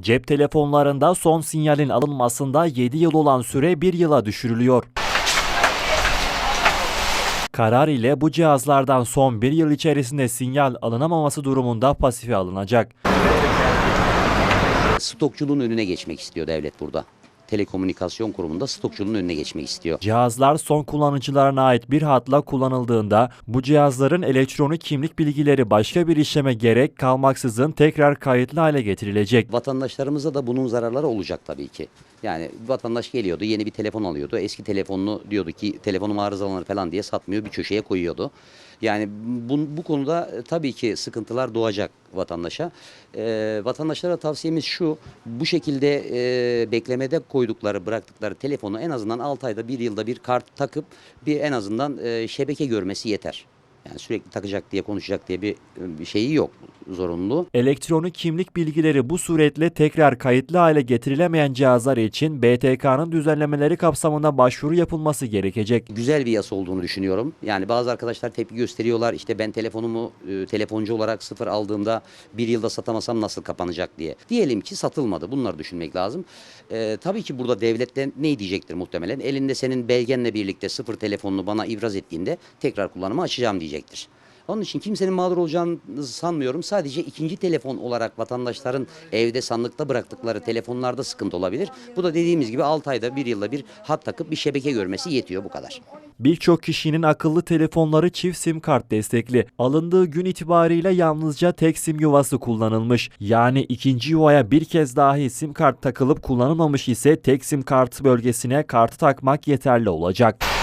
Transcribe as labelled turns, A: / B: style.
A: Cep telefonlarında son sinyalin alınmasında 7 yıl olan süre 1 yıla düşürülüyor. Karar ile bu cihazlardan son 1 yıl içerisinde sinyal alınamaması durumunda pasife alınacak.
B: Stokçuluğun önüne geçmek istiyor devlet burada. Telekomünikasyon kurumunda stokçuluğun önüne geçmek istiyor.
A: Cihazlar son kullanıcılarına ait bir hatla kullanıldığında bu cihazların elektronik kimlik bilgileri başka bir işleme gerek kalmaksızın tekrar kayıtlı hale getirilecek.
B: Vatandaşlarımıza da bunun zararları olacak tabii ki. Yani vatandaş geliyordu yeni bir telefon alıyordu. Eski telefonunu diyordu ki telefonum arızalanır falan diye satmıyor bir köşeye koyuyordu. Yani bu, bu konuda e, tabii ki sıkıntılar doğacak vatandaşa. Ee, vatandaşlara tavsiyemiz şu bu şekilde e, beklemede koydukları bıraktıkları telefonu en azından 6 ayda bir yılda bir kart takıp bir en azından e, şebeke görmesi yeter. Yani sürekli takacak diye konuşacak diye bir, bir şeyi yok zorunlu.
A: Elektronik kimlik bilgileri bu suretle tekrar kayıtlı hale getirilemeyen cihazlar için BTK'nın düzenlemeleri kapsamında başvuru yapılması gerekecek.
B: güzel bir yasa olduğunu düşünüyorum. Yani bazı arkadaşlar tepki gösteriyorlar. İşte ben telefonumu e, telefoncu olarak sıfır aldığımda bir yılda satamasam nasıl kapanacak diye. Diyelim ki satılmadı. Bunları düşünmek lazım. E, tabii ki burada devletten ne diyecektir muhtemelen? Elinde senin belgenle birlikte sıfır telefonunu bana ibraz ettiğinde tekrar kullanıma açacağım diyecektir. Onun için kimsenin mağdur olacağını sanmıyorum. Sadece ikinci telefon olarak vatandaşların evde sandıkta bıraktıkları telefonlarda sıkıntı olabilir. Bu da dediğimiz gibi 6 ayda bir yılda bir hat takıp bir şebeke görmesi yetiyor bu kadar.
A: Birçok kişinin akıllı telefonları çift sim kart destekli. Alındığı gün itibariyle yalnızca tek sim yuvası kullanılmış. Yani ikinci yuvaya bir kez dahi sim kart takılıp kullanılmamış ise tek sim kart bölgesine kartı takmak yeterli olacak.